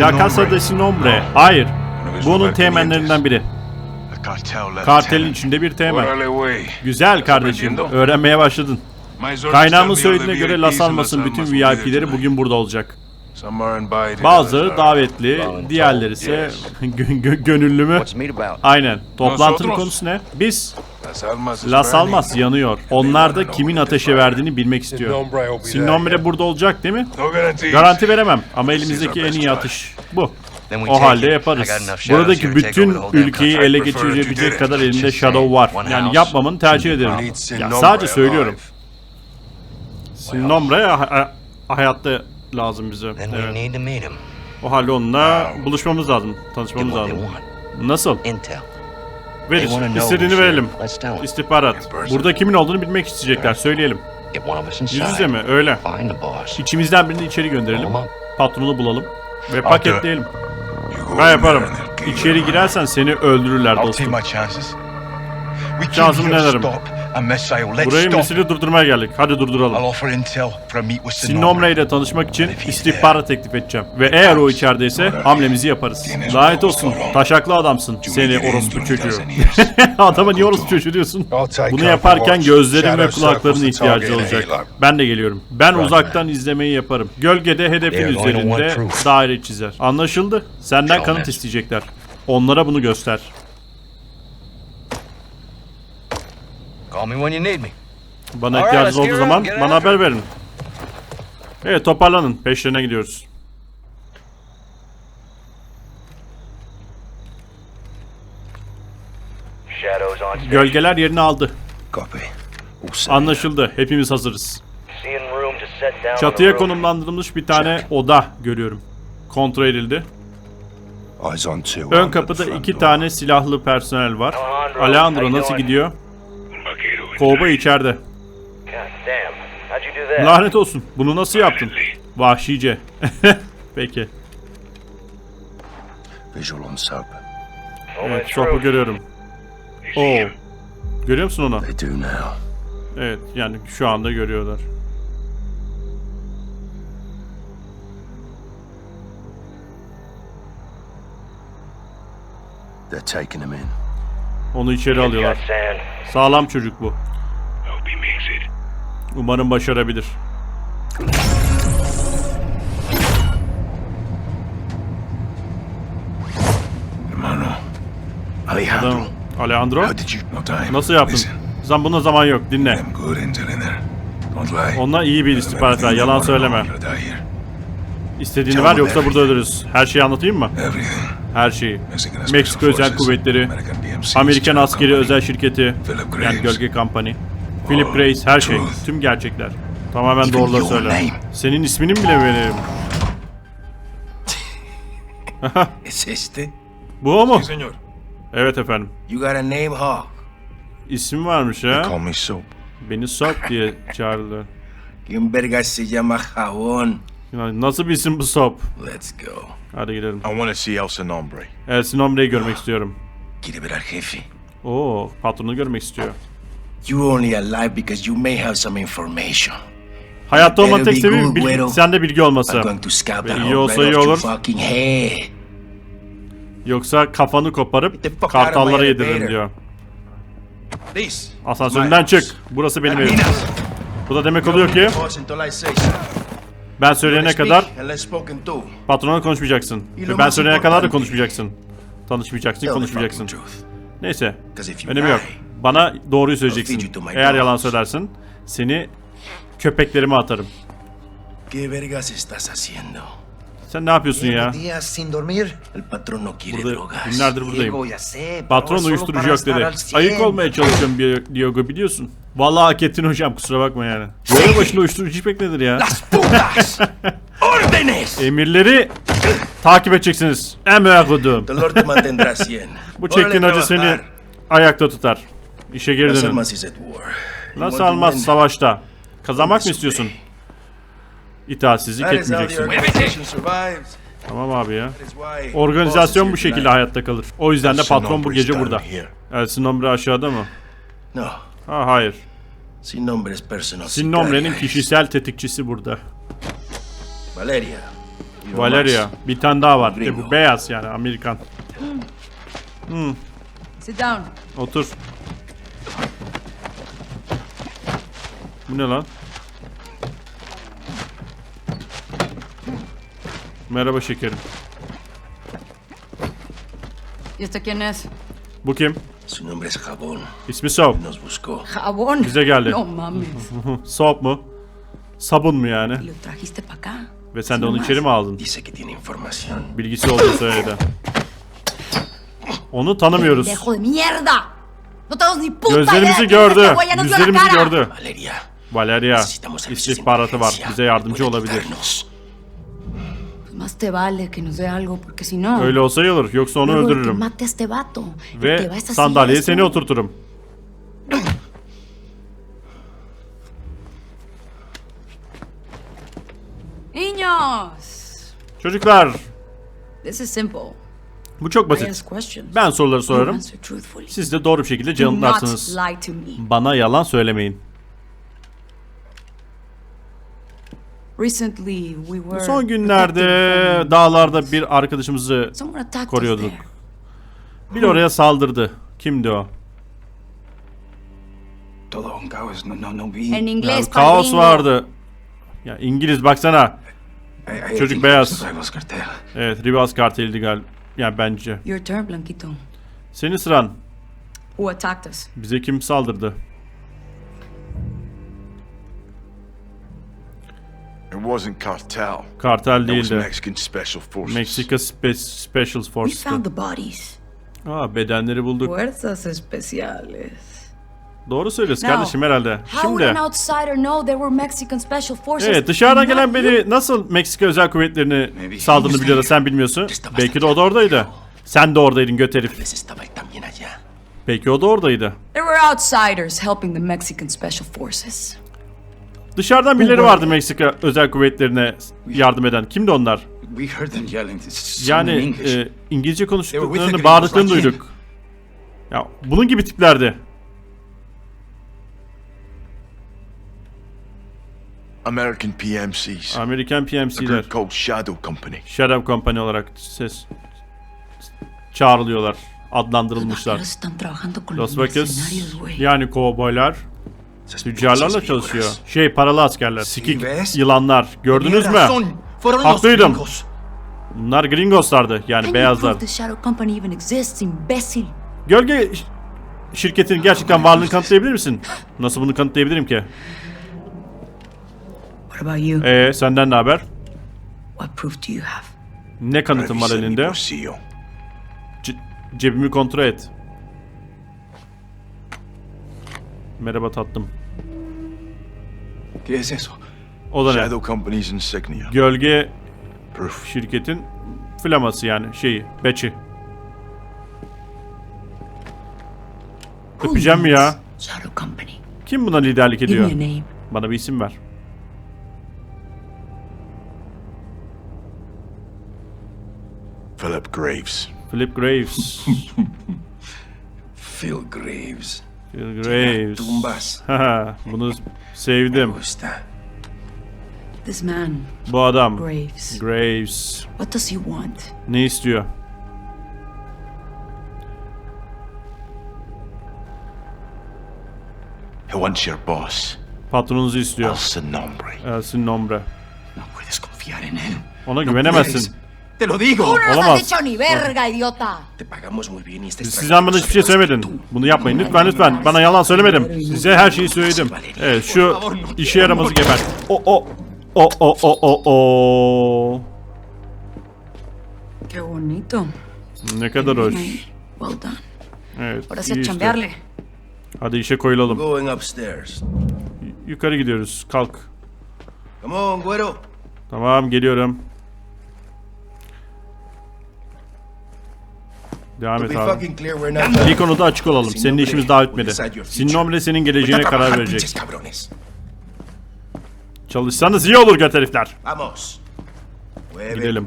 La Casa de Sinombre. Hayır. Bu onun teğmenlerinden biri. Kartelin içinde bir güey. Güzel kardeşim. Öğrenmeye başladın. Kaynağımın söylediğine göre Las Almas'ın bütün VIP'leri bugün burada olacak. Bazıları davetli, diğerleri ise gö- gö- gönüllü mü? Aynen. Toplantının konusu ne? Biz. Las Almas yanıyor. Onlar da kimin ateşe verdiğini bilmek istiyor. Sinombre burada olacak değil mi? Garanti veremem ama elimizdeki en iyi atış bu. O halde yaparız. Buradaki bütün ülkeyi ele geçirebilecek kadar Just shadow var. Yani house. yapmamanı tercih ederim. Ya sadece söylüyorum. ha- ha- hayatta lazım bize. Then we Evet. need to meet him. O halde onunla buluşmamız lazım, Get tanışmamız what they lazım. want. Nasıl? Intel. They Verir. know İstediğini who's here. verelim. Let's tell them. İstihbarat. Burada kimin olduğunu bilmek isteyecekler. Söyleyelim. Get one of us Yüz inside. yüze mi? Öyle. Find the boss. İçimizden birini içeri gönderelim. Tamam. Patronu bulalım. Ve paketleyelim. Ben yaparım. İçeri girersen seni öldürürler I'll take dostum. my chances. We came Şansımı here to denerim. stop a missile. Let's Burayı stop. misili durdurmaya geldik. Hadi I'll durduralım. offer intel for a meet with Sinombre Sinombre. ile tanışmak için istihbarat teklif edeceğim. Ve eğer o içerideyse hamlemizi yaparız. Lanet olsun. Taşaklı adamsın. Seni orospu çocuğu. Adama niye orospu çocuğu diyorsun? Bunu yaparken gözlerin ve kulaklarının ihtiyacı olacak. Ben de geliyorum. Ben uzaktan izlemeyi yaparım. Gölgede hedefin üzerinde daire çizer. Anlaşıldı. Senden kanıt isteyecekler. Onlara bunu göster. Call me when you need me. Bana ihtiyacınız olduğu zaman get bana after haber verin. Evet toparlanın. Peşlerine gidiyoruz. Shadows on stage. Gölgeler yerini aldı. Anlaşıldı. Hepimiz hazırız. Çatıya konumlandırılmış bir tane oda görüyorum. Kontrol edildi. Ön kapıda iki tane silahlı personel var. Alejandro, nasıl gidiyor? Kovboy içeride. Lanet olsun. Bunu nasıl yaptın? Vahşice. Peki. Visual on soap. Evet, sopu görüyorum. Oo. Görüyor musun onu? They do now. Evet, yani şu anda görüyorlar. They're taking him in. Onu içeri alıyorlar. Sağlam çocuk bu. Umarım başarabilir. Adam, Alejandro, nasıl yaptın? Sen buna zaman yok, dinle. Onlar iyi bir istihbarat ver, yalan söyleme. İstediğini ver yoksa burada ölürüz. Her şeyi anlatayım mı? Her şeyi. Meksika Özel Kuvvetleri, Amerikan Askeri. Özel Şirketi, Graves. Gölge Company, Philip Grace, her şey. Tüm gerçekler. Tamamen doğruları söyle. Senin ismini bile veririm. Bu o mu? Evet efendim. You got a name, Hawk? İsim varmış Call ha. me Soap. Beni Sop diye çağırdılar. ¿Quién verga se llama Jabón? Yani nasıl bir isim bu Sop? Let's go. Hadi gidelim. I want to see El Sinombre. El Sinomre'yi görmek istiyorum. ¿Quiere ver al jefe? Oo, patronu görmek istiyor. You're only alive because you may have some information. Hayatta olmanın tek sebebi bilgi, sende bilgi olması. Ve iyi olsa iyi olur. Yoksa kafanı koparıp kartallara yediririm diyor. Asansöründen çık. Burası benim evim. Bu da demek oluyor ki ben söyleyene kadar patronla konuşmayacaksın. Ve ben söyleyene kadar da konuşmayacaksın. Tanışmayacaksın, konuşmayacaksın. Neyse. Önemi yok. Bana doğruyu söyleyeceksin. Eğer yalan söylersin seni köpeklerime atarım. ¿Qué vergas estás haciendo? Sen ne yapıyorsun ya? días sin dormir. El patrón no quiere Burada drogas. günlerdir Diego, buradayım. Patron uyuşturucu yok dedi. Ayık olmaya çalışıyorum Di- Diogo biliyorsun. Vallahi hak ettin hocam kusura bakma yani. Böyle başında uyuşturucu içmek nedir ya? ¡Putas! ¡Órdenes! Emirleri takip edeceksiniz. Emre kodum. Bu çektiğin acı seni ayakta tutar. İşe geri Las dönün. Nasıl almaz savaşta? Kazanmak mı istiyorsun? İtaatsizlik etmeyeceksin. Tamam abi ya. Organizasyon bu şekilde hayatta kalır. O yüzden de patron bu gece burada. El Sinombre aşağıda mı? No, Ha hayır. Sinombre'nin sicaria. kişisel tetikçisi burada. Valeria, Valeria. Bir tane daha var. E, bu beyaz yani Amerikan. Sit down. Otur. Bu ne lan? Merhaba şekerim. ¿Y este quién es? Bu kim? Su nombre es Jabón. İsmi Soap. Nos buscó. Jabón. Bize geldi. No mames. Soap mu? Sabun mu yani? ¿Y lo trajiste para acá? Ve sen de onu içeri mi aldın? Dice que tiene información. Bilgisi olduğunu söyledi. Onu tanımıyoruz. ¡Dejo de mierda! ¡No tenemos ni puta idea Gözlerimizi de quién es gördü. este güey, ya nos dio la Yüzlerimizi cara! gördü. Valeria. Valeria. Necesitamos servicios de istihbaratı var. inteligencia. Bize yardımcı Puede olabilir. quitarnos. Más te vale que nos dé algo, porque si no... Öyle olsa iyi olur. Yoksa onu luego el que öldürürüm. mate a este vato. el que va Ve a esa sandalyeye silla seni oturturum. ¡Niños! Çocuklar. This is simple. Bu çok I basit. ask questions. Ben soruları You sorarım. answer truthfully. Siz de doğru bir şekilde Do not cevaplarsınız. lie to me. Bana yalan söylemeyin. Recently, we were Son günlerde dağlarda bir arkadaşımızı from- Someone attacked us koruyorduk. there. Bir oraya saldırdı. Kimdi o? En Ya, inglés, kaos vardı. Ya İngiliz baksana. Çocuk beyaz. Evet Rivas karteliydi gal. Yani bence. Your turn, Blanquito. Senin sıran. Who attacked us? Bize kim saldırdı? Kartel It was değildi. Mexican special forces. Meksika Spe Special We Force'tı. found the bodies. Aa bedenleri bulduk. Fuerzas especiales. Doğru söylüyorsun Now, kardeşim herhalde. How would Şimdi an outsider know they were Mexican special forces? Evet dışarıdan gelen biri nasıl Meksika özel kuvvetlerini Maybe. saldırdığını biliyor da sen bilmiyorsun. Belki de o da oradaydı. Sen de oradaydın göt herif. Belki o da oradaydı. There were outsiders helping the Mexican special forces. Dışarıdan birileri vardı Meksika özel kuvvetlerine yardım eden. Kimdi onlar? Yani e, İngilizce konuştuklarını bağırdıklarını duyduk. Ya bunun gibi tiplerdi. American PMCs. Amerikan PMC'ler. called Shadow Company. Shadow Company olarak ses çağrılıyorlar. Adlandırılmışlar. Los güey. yani kovboylar tüccarlarla çalışıyor. Şey paralı askerler. Sikik yılanlar. Gördünüz mü? Haklıydım. Bunlar gringoslardı. Yani beyazlar. Gölge ş- şirketinin gerçekten varlığını kanıtlayabilir misin? Nasıl bunu kanıtlayabilirim ki? Ee senden ne haber? Ne kanıtın var elinde? C- cebimi kontrol et. Merhaba tatlım. ¿Qué es eso? O da ne? Shadow Company's insignia. Gölge Proof. şirketin flaması yani şeyi, beçi. Öpeceğim mi ya? Shadow Company. Kim buna liderlik Give me ediyor? a name. Bana bir isim ver. Philip Graves. Philip Graves. Phil Graves. Phil Graves. Tumbas. Haha, Bunu sevdim. This man, Bu adam. Graves. Graves. What does he want? Ne istiyor? He wants your boss, Patronunuzu istiyor. Elson Nombre. Elsin Nombre. No puedes confiar en él. Ona No güvenemezsin. Te lo digo. ¡No nos Olamaz. has dicho ni verga, idiota! Te pagamos muy bien y este Sizden bana hiçbir şey söylemedin. Bunu yapmayın lütfen lütfen. Bana yalan söylemedim. Size her şeyi söyledim. Evet şu işe yaramazı geber. O o o o o o o. ¡Qué bonito! Ne kadar hoş. Well done. Evet. Ahora sí iyi işte. chambearle. Hadi işe koyulalım. Going upstairs. Yukarı gidiyoruz. Kalk. Come on, güero. Tamam geliyorum. Devam et abi. Bir konuda açık olalım. Senin işimiz daha bitmedi. Sin Nombre senin geleceğine karar verecek. Çalışsanız iyi olur göt herifler. Gidelim.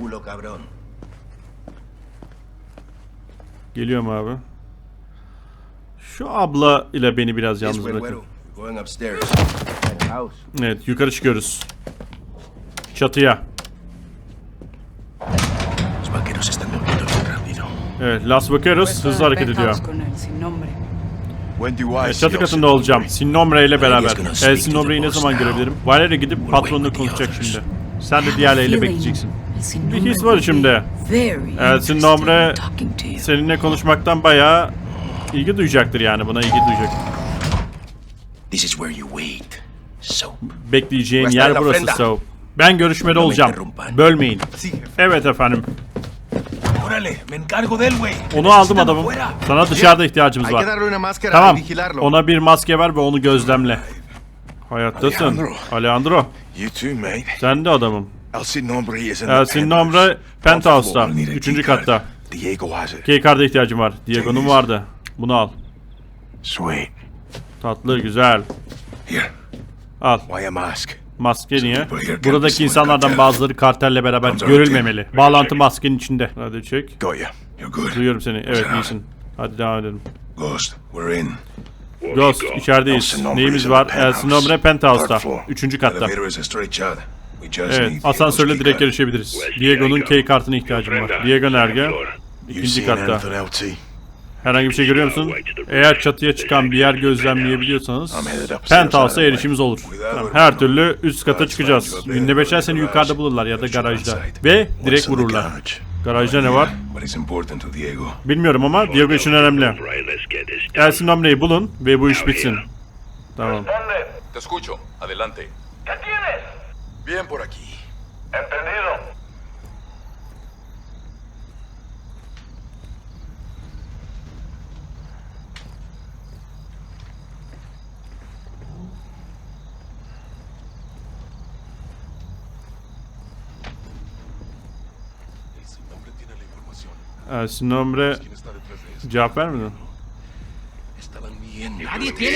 Geliyorum abi. Şu abla ile beni biraz yalnız bırakın. Evet yukarı çıkıyoruz. Çatıya. Evet Las Vaqueros hızlı hareket ediyor. Evet, çatı katında olacağım. Nombre? Sin Nombre ile beraber. Valery's gonna El speak Sin to the Nombre'yi ne zaman görebilirim? Valeria gidip patronla konuşacak şimdi. Sen de diğerleriyle bekleyeceksin. Bir his var içimde. very El Sin interested Nombre in talking to you. seninle konuşmaktan bayağı ilgi duyacaktır yani. Buna ilgi duyacak. Soap. Bekleyeceğin yer burası ofrenda. so. Ben görüşmede olacağım. Bölmeyin. Evet efendim. Órale, me encargo del güey. Onu aldım adamım. Sana dışarıda ihtiyacımız var. Tamam. Ona bir maske ver ve onu gözlemle. Hayattasın. Alejandro. Sen de adamım. El Sin Nombre Penthouse'da. Üçüncü katta. Keycard'a ihtiyacım var. Diego'nun vardı. Bunu al. Sweet. Tatlı, güzel. Al. why a mask? Maske niye? Buradaki insanlardan bazıları kartelle beraber görülmemeli. Bağlantı maskenin içinde. Hadi çek. Duyuyorum seni. Evet iyisin. Hadi devam edelim. Ghost, we're in. Ghost içerideyiz. Neyimiz var? El Sinombre Penthouse'da. Üçüncü katta. Evet, asansörle direkt erişebiliriz. Diego'nun key kartına ihtiyacım var. Diego nerede? İkinci katta. Herhangi bir şey görüyor musun? Eğer çatıya çıkan bir yer gözlemleyebiliyorsanız Penthouse'a erişimimiz olur. Tamam, Her türlü üst kata çıkacağız. Günde seni yukarıda bulurlar ya da garajda. Ve direkt vururlar. Garajda ne var? Bilmiyorum ama Diego için önemli. Elsin Nomre'yi bulun ve bu iş bitsin. Tamam. Te escucho. Adelante. ¿Qué tienes? Bien por aquí. Entendido. Elsin Nomre cevap vermedi. Estaban viendo. Nadie tiene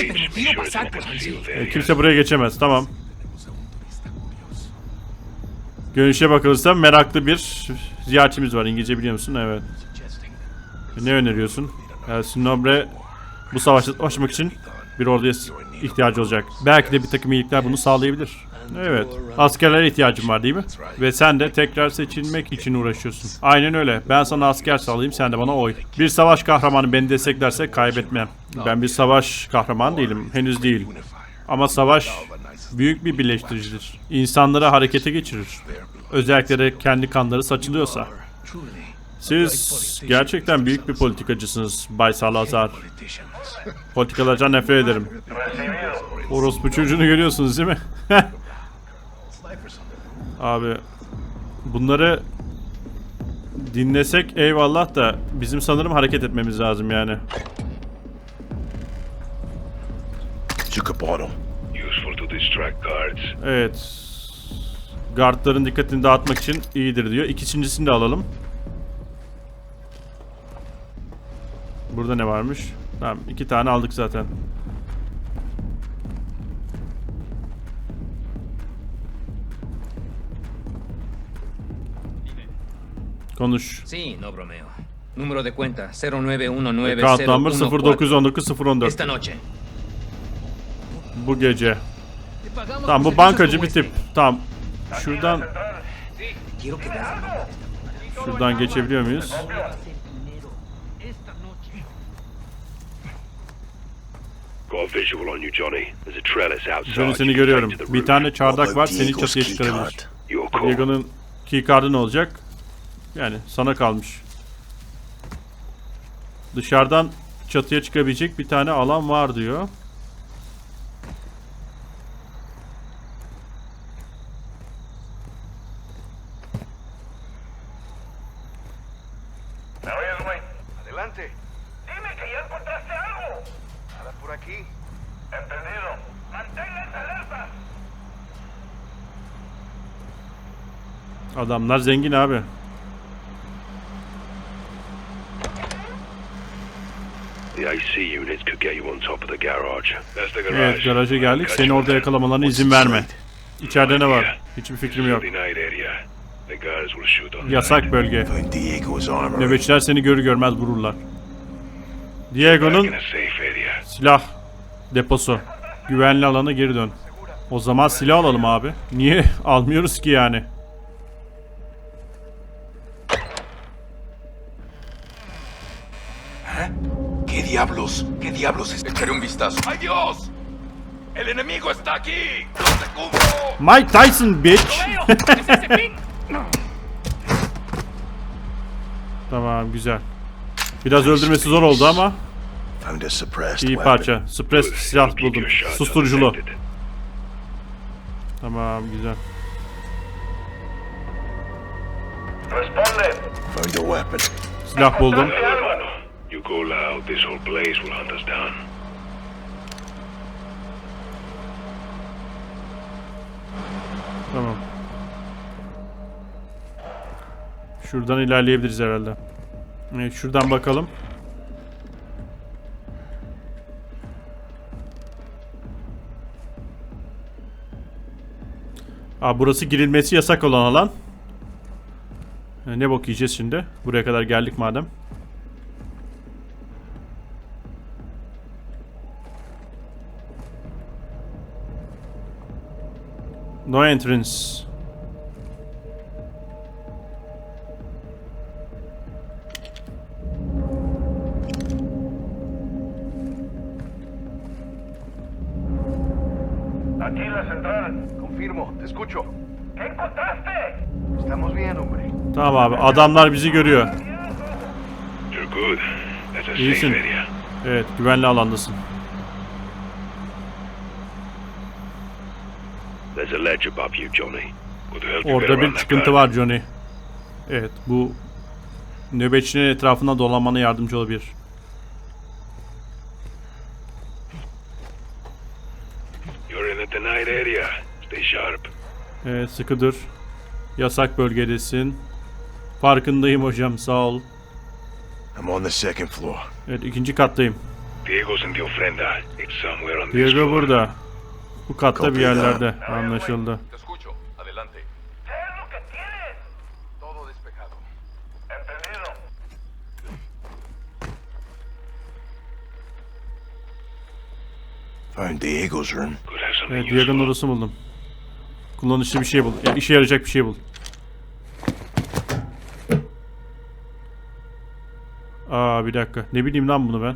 permitido pasar por allí. E, kimse buraya geçemez. Tamam. Görünüşe bakılırsa meraklı bir ziyaretçimiz var. İngilizce biliyor musun? Evet. E, Ne öneriyorsun? Elsin Nombre bu savaşta savaşmak için bir orduya ihtiyacı olacak. Belki de bir takım iyilikler bunu sağlayabilir. Evet. Askerlere ihtiyacım var değil mi? Ve sen de tekrar seçilmek için uğraşıyorsun. Aynen öyle. Ben sana asker sağlayayım sen de bana oy. Bir savaş kahramanı beni desteklerse kaybetmem. Ben bir savaş kahramanı değilim. Henüz değil. Ama savaş büyük bir birleştiricidir. İnsanları harekete geçirir. Özellikle de kendi kanları saçılıyorsa. Siz gerçekten büyük bir politikacısınız Bay Salazar. Politikalardan nefret ederim. Orospu çocuğunu görüyorsunuz değil mi? Abi bunları dinlesek eyvallah da bizim sanırım hareket etmemiz lazım yani. Took a bottle. Useful to distract guards. Evet. Guardların dikkatini dağıtmak için iyidir diyor. İkincisini de alalım. Burada ne varmış? Tamam iki tane aldık zaten. Konuş. Sí, no bromeo. Número de cuenta 0919 Account number 0919 Esta 014. noche. Bu gece. Tamam bu bankacı bir tip. Tamam. Şuradan şuradan geçebiliyor muyuz? Got a visual on you, Johnny. There's a trellis outside. Johnny seni görüyorum. Bir tane çardak var seni çatıya çıkarabilir. Diego'nun keycard'ı ne olacak? Yani sana kalmış. Dışarıdan çatıya çıkabilecek bir tane alan var diyor. ¿Me oyes, güey? Adelante. Dime que ya encontraste algo. Nada por aquí. Entendido. Manténganse alerta. Adamlar zengin abi. The AC units could get you on top of the garage. That's the garage. Evet garaja geldik. Seni orada yakalamalarına izin verme. İçeride ne var? Hiçbir fikrim yok. 39 area. The guards will shoot on Yasak bölge. Nöbetçiler seni görür görmez vururlar. Diego'nun silah deposu. Güvenli alana geri dön. O zaman silah alalım abi. Niye almıyoruz ki yani? Diablos? ¿Qué diablos es? Echaré un vistazo. ¡Ay, Dios! ¡El enemigo está aquí! ¡No te cubro! Mike Tyson bitch. ¡Es ese pin! tamam güzel. Biraz öldürmesi zor oldu ama iyi parça. Suppressed silah buldum. Susturuculu. Tamam güzel. Silah buldum. You go loud, this whole place will hunt us down. Tamam. Şuradan ilerleyebiliriz herhalde. Evet, şuradan bakalım. Aa, burası girilmesi yasak olan alan. E, Ne bok yiyeceğiz şimdi? Buraya kadar geldik madem. No entrance. Aquí la central. Confirmo, te escucho. ¿Qué encontraste? Estamos bien, hombre. Tamam abi adamlar bizi görüyor. You're good. That's a safe area. Evet güvenli alandasın. There's a ledge above you, Johnny. Orada bir çıkıntı var Johnny. Evet bu nöbetçinin etrafında dolanmana yardımcı olabilir. You're in a denied area. Stay sharp. Evet sıkı dur. Yasak bölgedesin. Farkındayım hocam sağ ol. I'm on the second floor. Evet ikinci kattayım. Diego's in the ofrenda. It's somewhere on this Diego floor. burada. Bu katta bir yerlerde anlaşıldı. Found Diego's room. Evet. Diego'nun odası buldum. Kullanışlı bir şey bul. Ya, işe yarayacak bir şey bul. Aa bir dakika. Ne bileyim lan bunu ben.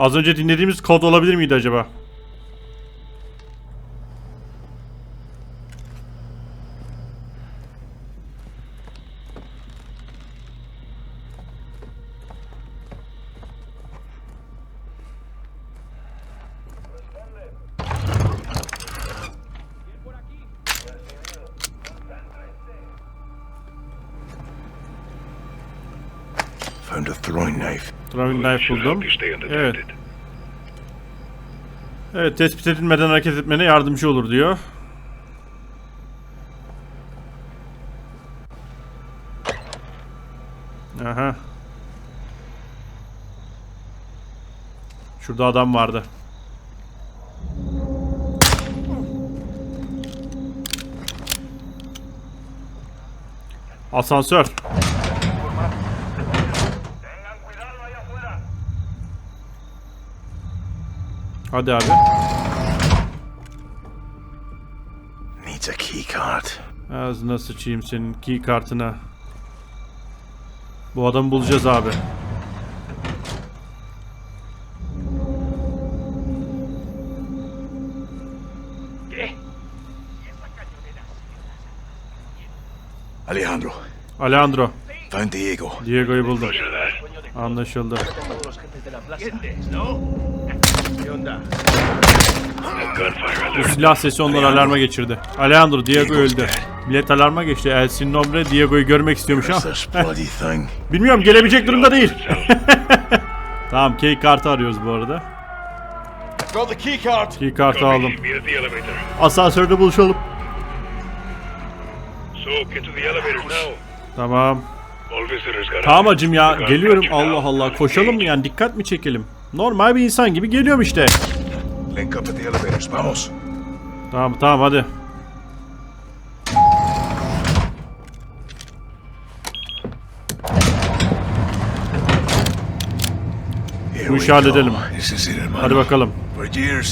Az önce dinlediğimiz kod olabilir miydi acaba? Found a throwing knife. Throwing knife buldum. Evet. Evet tespit edilmeden hareket etmene yardımcı olur diyor. Aha. Şurada adam vardı. Asansör. Hadi abi. Needs a key card. Ağzına sıçayım senin key kartına. Bu adamı bulacağız abi. Alejandro. Alejandro. Found Diego. Diego'yu buldum. Anlaşıldı. Bu alert. silah sesi onları alarma geçirdi. Alejandro, Diego öldü. Millet alarma geçti. Elsin Nombre Diego'yu görmek istiyormuş ama. Bilmiyorum gelebilecek durumda değil. tamam key kartı arıyoruz bu arada. Key kartı aldım. Asansörde buluşalım. So, get to the elevator now. Tamam. Tamam acım ya geliyorum. Allah. Allah koşalım mı yani dikkat mi çekelim? Normal bir insan gibi geliyorum işte. Link up at the elevators. Vamos. Tamam tamam hadi. Bu işi halledelim. Hadi bakalım.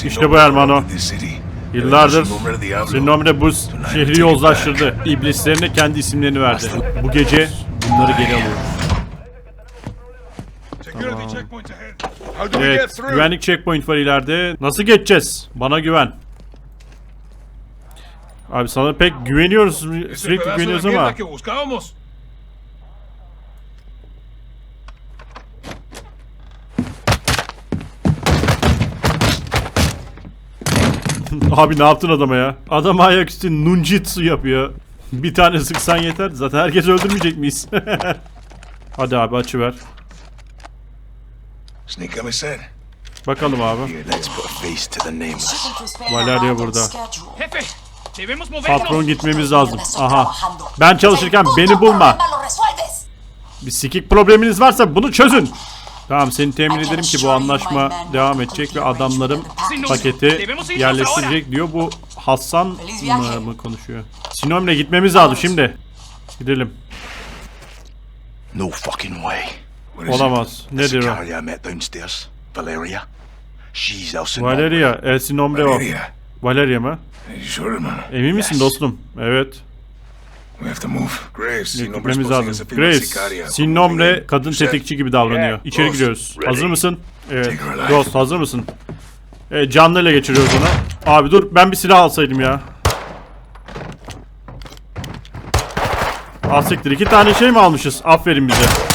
İşte bu city. Yıllardır Sinomre bu şehri yozlaştırdı. İblislerine kendi isimlerini verdi. Bu gece bunları geri alıyoruz. Security Evet, güvenlik checkpoint var ileride. Nasıl geçeceğiz? Bana güven. Abi sana pek güveniyoruz, sürekli güveniyoruz ama abi ne yaptın adama ya? Adam ayaküstü nunjitsu yapıyor. Bir tane sıksan yeter. Zaten herkes öldürmeyecek miyiz? Hadi abi açıver. Sneak said. Bakalım abi. Here, let's put a face to the nameless. Valeria burada. Jefe, debemos movernos. Patron gitmemiz lazım. Aha. Ben çalışırken beni bulma. Bir sikik probleminiz varsa bunu çözün. Tamam seni temin ederim ki bu anlaşma devam edecek ve adamlarım paketi yerleştirecek diyor. Bu Hasan mı, mı konuşuyor? Sinom'le gitmemiz lazım şimdi. Gidelim. No fucking way. What is Olamaz. it? Nedir o? I met downstairs. Valeria. She's El Valeria, El Sinombre o. Valeria mı? You sure, man? Emin misin dostum? Evet. We have to move. Graves, Gitmemiz lazım. Grace, Sinombre kadın tetikçi gibi davranıyor. İçeri giriyoruz. Hazır mısın? Evet. Ghost hazır mısın? Evet, canlı ele geçiriyoruz onu. Abi dur ben bir silah alsaydım ya. Asiktir iki tane şey mi almışız? Aferin bize.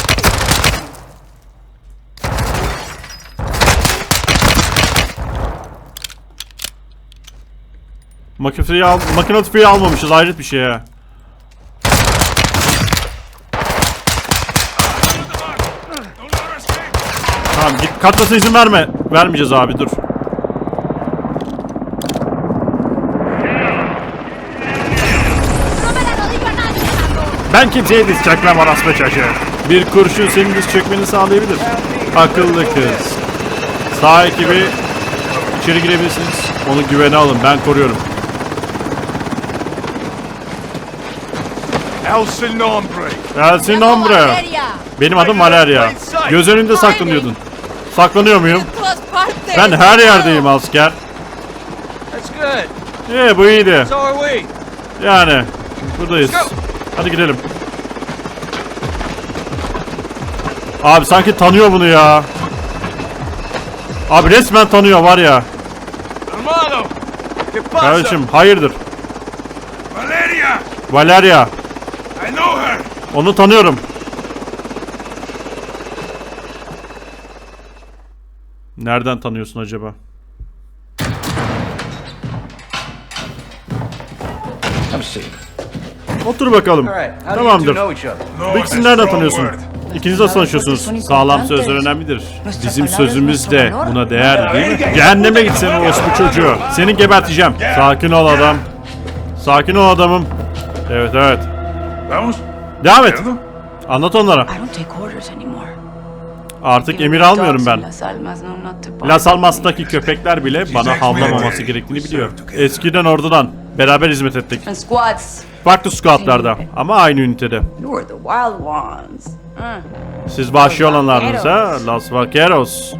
Makinatüfeyi al makinatüfeyi almamışız hayret bir şey ya. Tamam git katlasına izin verme. Vermeyeceğiz abi dur. Ben kimseye diz çekmem orospu çocuğu. Bir kurşun senin diz çökmeni sağlayabilir. Akıllı kız. Sağ ekibi içeri girebilirsiniz. Onu güvene alın ben koruyorum. El Sinombre. Gelsin hombre. Benim adım Valeria. Göz önünde saklanıyordun. Saklanıyor muyum? Ben her yerdeyim asker. That's good. Ee bu iyiydi. Yani buradayız. Hadi gidelim. Abi sanki tanıyor bunu ya. Abi resmen tanıyor var ya. Kardeşim hayırdır? Valeria. Valeria. Onu tanıyorum. Nereden tanıyorsun acaba? Otur bakalım. Tamamdır. Bu ikisini nereden tanıyorsun? İkiniz nasıl tanışıyorsunuz? Sağlam sözler önemlidir. Bizim sözümüz de buna değer değil mi? Cehenneme git sen orospu çocuğu. Seni geberteceğim. Sakin ol adam. Sakin ol adamım. Evet evet. Vamos. Devam et. Anlat onlara. Artık emir almıyorum ben. Las Almas'taki köpekler bile bana havlamaması gerektiğini biliyor. Eskiden ordudan beraber hizmet ettik. Farklı squadlarda ama aynı ünitede. Siz vahşi olanlardınız ha? Las Vaqueros.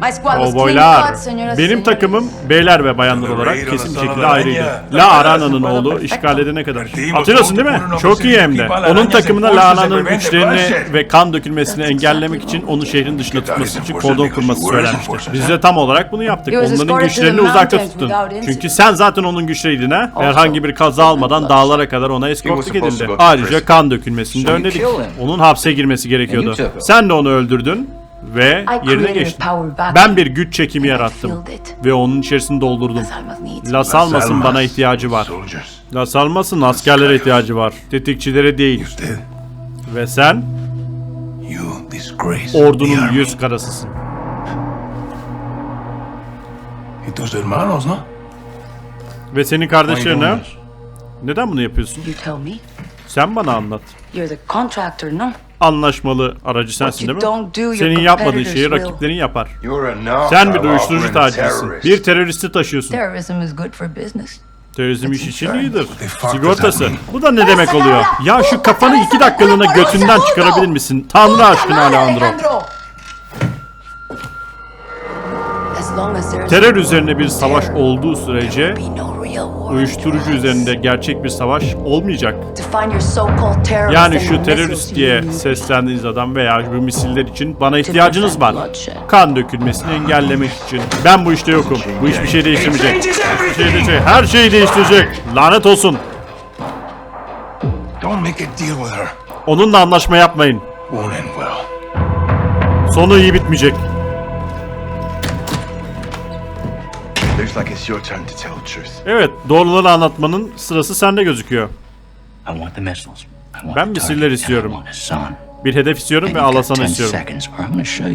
Y Benim takımım beyler ve bayanlar olarak kesin bir şekilde ayrıydı. La Arana'nın oğlu işgal edene kadar. Hatırlıyorsun değil mi? Çok iyi hem de. Onun takımına La Arana'nın güçlerini ve kan dökülmesini engellemek için onu şehrin dışına tutması için kordon kurması söylenmişti. Biz de tam olarak bunu yaptık. Onların güçlerini uzakta tutun. Çünkü sen zaten onun güçleriydin ha. Herhangi bir kaza almadan dağlara kadar ona eskortluk edildi. Ayrıca kan dökülmesini de önledik. Onun hapse girmesi gerekiyordu. Sen de onu öldürdün ve yerine geçtin. Ben bir güç çekimi yarattım ve onun içerisini doldurdum. Las Almas'ın bana ihtiyacı var. Las Almas'ın askerlere ihtiyacı var. Tetikçilere değil. Ve sen ordunun yüz karasısın. Y tus hermanos, no? Ve senin kardeşlerin ne? Neden bunu yapıyorsun? Sen bana anlat. You're the contractor, no? Anlaşmalı aracı sensin değil mi? Senin yapmadığın şeyi rakiplerin yapar. Sen bir uyuşturucu tacircisin. Bir teröristi taşıyorsun. Terörizm iş için iyidir. Sigortası. Bu da ne demek oluyor? Ya şu kafanı iki dakikalığına götünden çıkarabilir misin? Tanrı aşkına Alejandro. Terör üzerine bir savaş olduğu sürece uyuşturucu üzerinde gerçek bir savaş olmayacak. Yani şu terörist diye seslendiğiniz adam veya bu misiller için bana ihtiyacınız var. Kan dökülmesini engellemek için. Ben bu işte yokum. Bu hiçbir şey değiştirmeyecek. Şey değiştirecek. Her şeyi değiştirecek. Lanet olsun. Don't make a deal with her. Onunla anlaşma yapmayın. Sonu iyi bitmeyecek. Looks like it's your turn to tell the truth. Evet, doğruları anlatmanın sırası sende gözüküyor. I want the missiles. I want Ben the misiller istiyorum. Bir hedef istiyorum ve 10 istiyorum.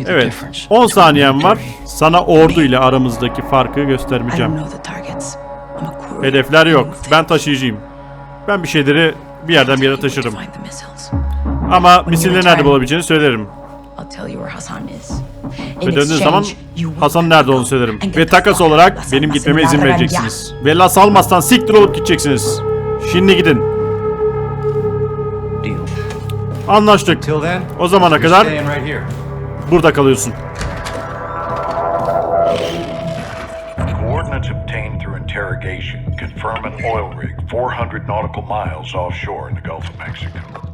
Evet, difference. 10 saniyem var. Sana ordu ile aramızdaki farkı I göstermeyeceğim. don't know the targets. I'm a courier. Hedefler yok. Ben taşıyıcıyım. Ben bir şeyleri bir yerden bir yere taşırım. Ama misilleri nerede bulabileceğini söylerim. I'll tell you where Hassan is. Ve döndüğün zaman Hasan nerede onu söylerim. Ve takas olarak benim gitmeme izin vereceksiniz. Ve las almazsan siktir olup gideceksiniz. Şimdi gidin. Deal. Anlaştık. O zamana kadar burada kalıyorsun. Coordinates obtained through interrogation confirm an oil rig 400 nautical miles offshore in the Gulf of Mexico.